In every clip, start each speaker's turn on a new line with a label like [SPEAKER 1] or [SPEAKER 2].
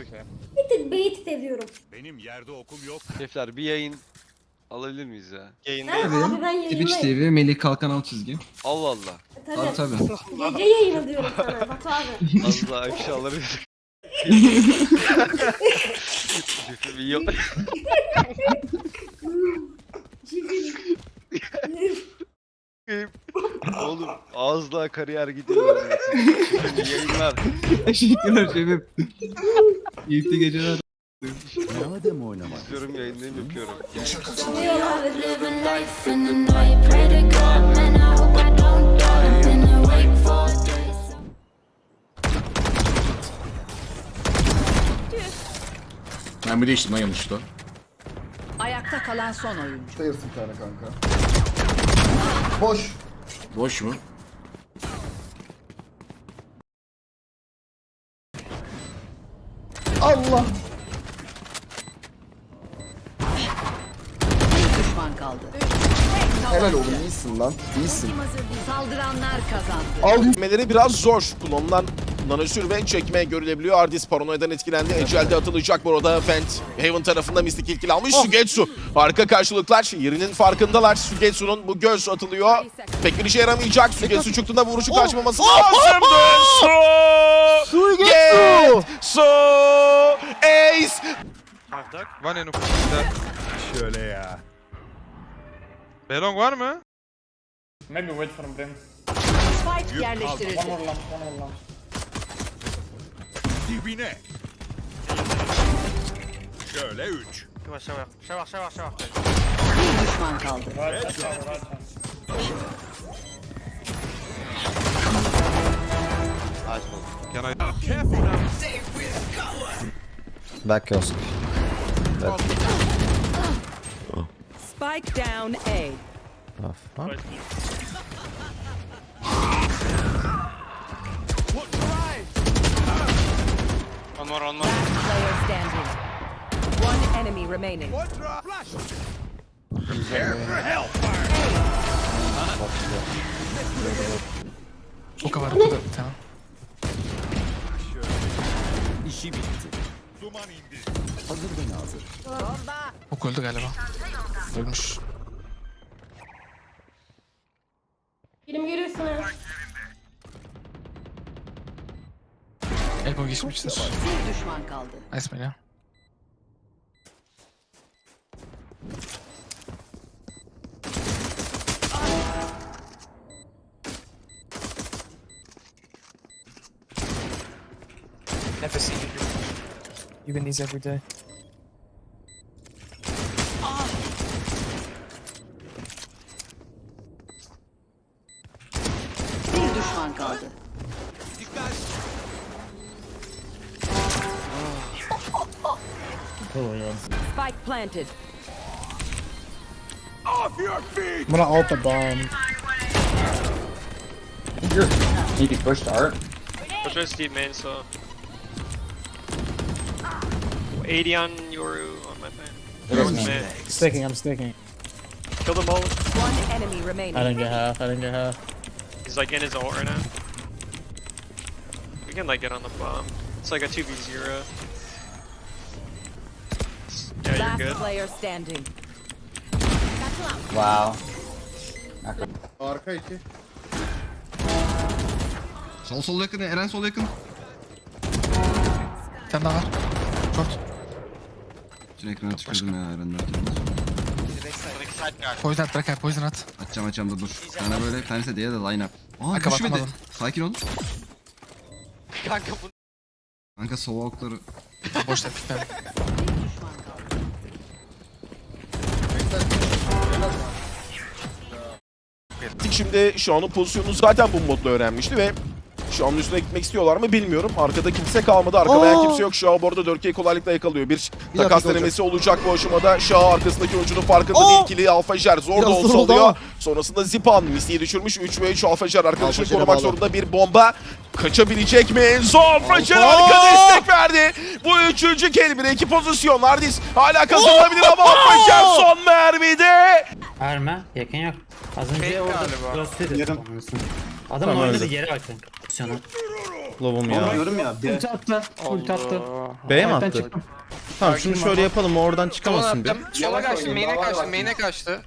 [SPEAKER 1] Bir tık bait seviyorum.
[SPEAKER 2] Benim yerde okum yok.
[SPEAKER 3] Şefler bir yayın alabilir miyiz ya?
[SPEAKER 4] Yayında
[SPEAKER 1] Ha, abi ben
[SPEAKER 5] Twitch. TV, Melih Kalkan alt çizgi.
[SPEAKER 3] Allah Allah.
[SPEAKER 5] Tabii
[SPEAKER 1] Tabii.
[SPEAKER 5] tabii.
[SPEAKER 1] Gece yayını diyorum sana Batu abi.
[SPEAKER 3] Az daha ifşaları Şefim iyi yap. Oğlum daha kariyer gidiyor. Yayınlar.
[SPEAKER 5] Teşekkürler şefim. İyi geceler.
[SPEAKER 3] İstiyorum yayınlayayım yapıyorum.
[SPEAKER 6] Living life in the night, pray to God, man, I hope I don't die. Been awake for days.
[SPEAKER 7] Ben bir değiştim lan yanlışlıkla.
[SPEAKER 8] Ayakta kalan son oyuncu.
[SPEAKER 9] Stairs bir tane kanka. Boş.
[SPEAKER 7] Boş mu?
[SPEAKER 9] Allah.
[SPEAKER 8] Bir düşman kaldı.
[SPEAKER 9] Helal oğlum iyisin lan. İyisin.
[SPEAKER 8] Saldıranlar kazandı.
[SPEAKER 9] Al
[SPEAKER 4] Gitmeleri biraz zor. Kullanılan nanosür ve çekme görülebiliyor. Ardis paranoyadan etkilendi. Ecel'de atılacak bu arada. Fent Haven tarafında Mystic ilkili almış. Sugetsu. Harika karşılıklar. Yerinin farkındalar. Sugetsu'nun bu göz atılıyor. Pek bir işe yaramayacak. Sugetsu çıktığında vuruşu kaçmaması lazımdı. Su! Sugetsu! Su! Ace!
[SPEAKER 10] One en.
[SPEAKER 2] Şöyle ya.
[SPEAKER 10] Belong var mı?
[SPEAKER 11] Maybe wait for him.
[SPEAKER 8] Spike yerleştirildi.
[SPEAKER 11] One more lamp, one more lamp.
[SPEAKER 2] Dibine. Şöyle üç.
[SPEAKER 4] Yavaş yavaş. Yavaş yavaş yavaş.
[SPEAKER 8] Bir düşman kaldı.
[SPEAKER 11] Right side, right side.
[SPEAKER 10] Can I...
[SPEAKER 4] Back kiosk.
[SPEAKER 8] Spike down A.
[SPEAKER 4] One more, one more.
[SPEAKER 8] Player standing. One enemy remaining.
[SPEAKER 11] Hookah var, hookah bir tane.
[SPEAKER 2] Duman indi.
[SPEAKER 11] Hook öldü galiba. Ölmüş.
[SPEAKER 1] Film görüyorsunuz.
[SPEAKER 11] Ego geçmiştir.
[SPEAKER 8] Bir düşman kaldı.
[SPEAKER 11] Nice ya. Never seen it. Even these every day.
[SPEAKER 8] Spike planted. Off your feet.
[SPEAKER 11] I'm gonna ult the bomb.
[SPEAKER 9] Need to push start.
[SPEAKER 4] I'll try Steve main, so. 80 on Yoru on my main.
[SPEAKER 11] Sticking, I'm sticking.
[SPEAKER 4] Kill them all.
[SPEAKER 8] One enemy remaining.
[SPEAKER 11] I didn't get half, I didn't get half.
[SPEAKER 4] He's like in his ult right now. We can like get on the bomb. It's like a 2v0. You're
[SPEAKER 8] Last
[SPEAKER 4] good.
[SPEAKER 8] player standing.
[SPEAKER 9] Wow.
[SPEAKER 7] Arka iki.
[SPEAKER 5] Sol sol yakın, Eren sol yakın.
[SPEAKER 11] Bir tane daha var. Short.
[SPEAKER 5] Bütün ekrana tükürdüm ya Eren'den.
[SPEAKER 11] Poison at, bırak ya, poison at.
[SPEAKER 5] Açacağım açacağım da dur. Bir tane böyle, bir tanesi diye de line up. Aa
[SPEAKER 11] Kanka
[SPEAKER 5] düşmedi.
[SPEAKER 11] bakamadım.
[SPEAKER 5] Sakin ol.
[SPEAKER 4] Kanka bu
[SPEAKER 5] Kanka soğuk okları.
[SPEAKER 11] Boş ver.
[SPEAKER 4] Şimdi şu anın pozisyonunu zaten bu modla öğrenmişti ve şu an üstüne gitmek istiyorlar mı bilmiyorum. Arkada kimse kalmadı. Arkada kimse yok. Şah bu arada 4K kolaylıkla yakalıyor. Bir, takas
[SPEAKER 9] dakika
[SPEAKER 4] denemesi olacak bu aşamada. Şah arkasındaki oyuncunun farkında değil. İkili Alfajer zor da olsa alıyor. Sonrasında Zipan Misty'yi düşürmüş. 3 ve 3 Alfajer arkadaşını korumak
[SPEAKER 9] bağlı.
[SPEAKER 4] zorunda bir bomba. Kaçabilecek mi Enzo? Alfajer
[SPEAKER 9] Alfa!
[SPEAKER 4] harika destek verdi. Bu üçüncü kill. Bir iki pozisyon. Ardis hala kazanabilir ama Alfajer son mermide.
[SPEAKER 11] Verme, yakın yok. Az önce orada gösteririz.
[SPEAKER 9] Yarım.
[SPEAKER 11] Adamın
[SPEAKER 9] Tamam,
[SPEAKER 11] oynadığı
[SPEAKER 9] öyle.
[SPEAKER 11] yere bak kanka. Pozisyonu.
[SPEAKER 12] Lovum ya.
[SPEAKER 9] Diyorum ya. Bir
[SPEAKER 11] Ulti attı. Ulti attı.
[SPEAKER 12] B'ye mi attı?
[SPEAKER 11] çıktım.
[SPEAKER 12] Tamam şunu şöyle yapalım o oradan çıkamasın bir.
[SPEAKER 9] Sola kaçtı, main'e kaçtı, main'e
[SPEAKER 11] kaçtı.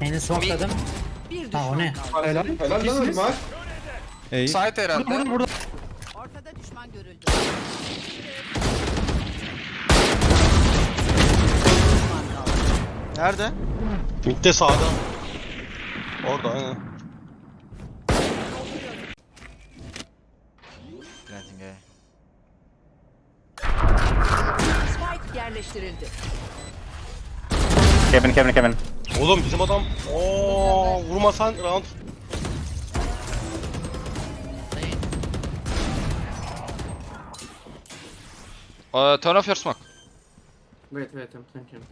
[SPEAKER 11] Main'i smokeladım.
[SPEAKER 8] Bir
[SPEAKER 11] Ha o ne? Helal.
[SPEAKER 7] Helal lan Irmak.
[SPEAKER 12] Ey.
[SPEAKER 7] Sait herhalde.
[SPEAKER 11] Burada burada.
[SPEAKER 8] Ortada düşman görüldü.
[SPEAKER 3] Nerede?
[SPEAKER 12] Mitte sağda. Orada aynen.
[SPEAKER 8] Spike yerleştirildi.
[SPEAKER 12] Kevin Kevin Kevin. Oğlum bizim adam ooo vurmasan round.
[SPEAKER 3] Uh, turn off your smoke.
[SPEAKER 11] Wait wait I'm thinking.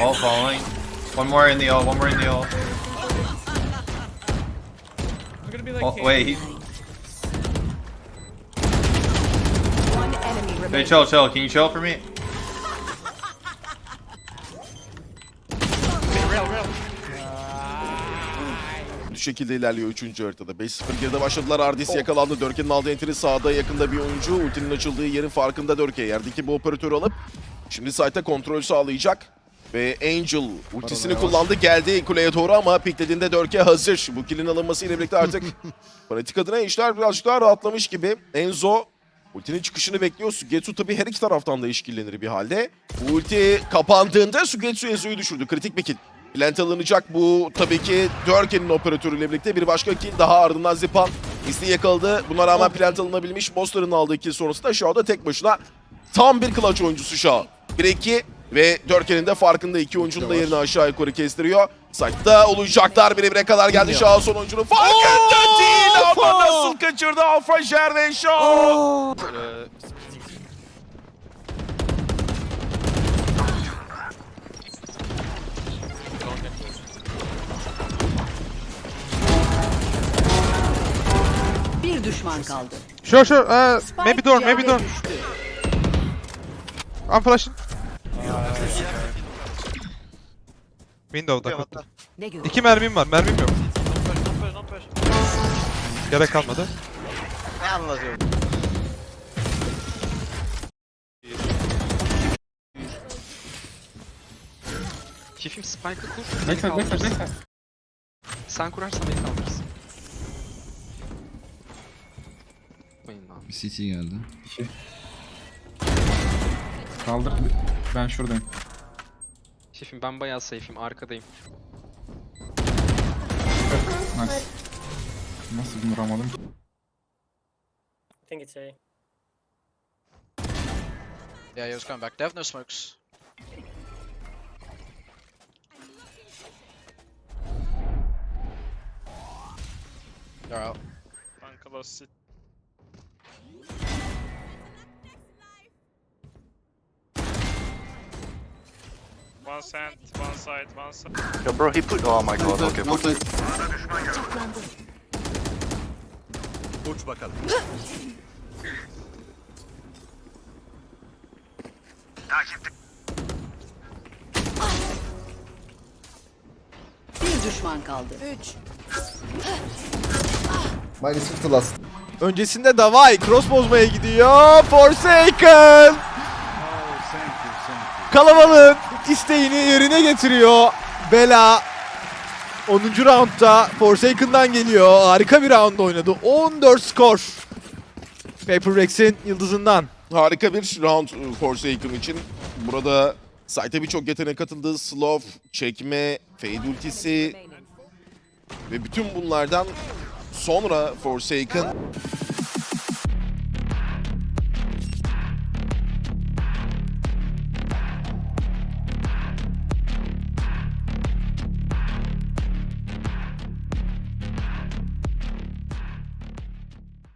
[SPEAKER 9] All falling. One more in the all, one more in the all. Oh, wait, he,
[SPEAKER 8] One enemy
[SPEAKER 9] hey, chill, chill. Can you chill for me?
[SPEAKER 4] Şekilde ilerliyor 3. haritada. 5-0 geride başladılar. Ardis yakalandı. Dörke'nin aldığı enteri sağda yakında bir oyuncu. Ultinin açıldığı yerin farkında Dörke. Yerdeki bu operatörü alıp şimdi site'e kontrol sağlayacak. Ve Angel ultisini kullandı. Geldi kuleye doğru ama piklediğinde Dörke hazır. Bu killin alınmasıyla birlikte artık fanatik adına işler birazcık daha rahatlamış gibi. Enzo ultinin çıkışını bekliyor. Sugetsu tabii her iki taraftan da işkillenir bir halde. Ulti kapandığında Sugetsu Enzo'yu düşürdü. Kritik bir kill. Plant alınacak bu tabii ki Dörken'in operatörüyle birlikte bir başka kill daha ardından Zipan isteği yakaladı. Buna rağmen plant alınabilmiş. Monster'ın aldığı kill sonrasında Shao da tek başına tam bir clutch oyuncusu Shao. 1-2 ve Dörken'in de farkında iki oyuncunun da yerini aşağı yukarı kestiriyor. Site'da olacaklar bire bire kadar geldi Shao son oyuncunun farkında değil ama nasıl kaçırdı Alfa Jer ve Shao.
[SPEAKER 8] Düşman kaldı.
[SPEAKER 10] Sure sure. Uh, maybe door maybe door. I'm flashing. Window'da kapı.
[SPEAKER 8] Ne?
[SPEAKER 10] İki mermim var. Mermim yok. Gerek kalmadı.
[SPEAKER 3] Ne anlatıyorum?
[SPEAKER 9] Şefim spike'ı kur.
[SPEAKER 11] Backside backside backside.
[SPEAKER 9] Sen kurarsan beni kaldırırsın.
[SPEAKER 5] Bir CT geldi.
[SPEAKER 11] Kaldır. Ben şuradayım.
[SPEAKER 9] Şefim ben bayağı safe'im arkadayım.
[SPEAKER 11] Nice. Nasıl vuramadım?
[SPEAKER 9] Yeah, he was coming back. They have no smokes. They're out.
[SPEAKER 10] One side, one side, one side.
[SPEAKER 3] Yo bro he put oh my god okay put Uç bakalım.
[SPEAKER 8] Bir düşman kaldı. Üç.
[SPEAKER 7] Minus 50 last.
[SPEAKER 12] Öncesinde Davay cross bozmaya gidiyor. Forsaken. Kalabalığın isteğini yerine getiriyor. Bela 10. roundda Forsaken'dan geliyor. Harika bir round oynadı. 14 skor. Paper Rex'in yıldızından.
[SPEAKER 4] Harika bir round e, Forsaken için. Burada site'e birçok yetenek katıldı. Slow, çekme, fade ultisi ve bütün bunlardan sonra Forsaken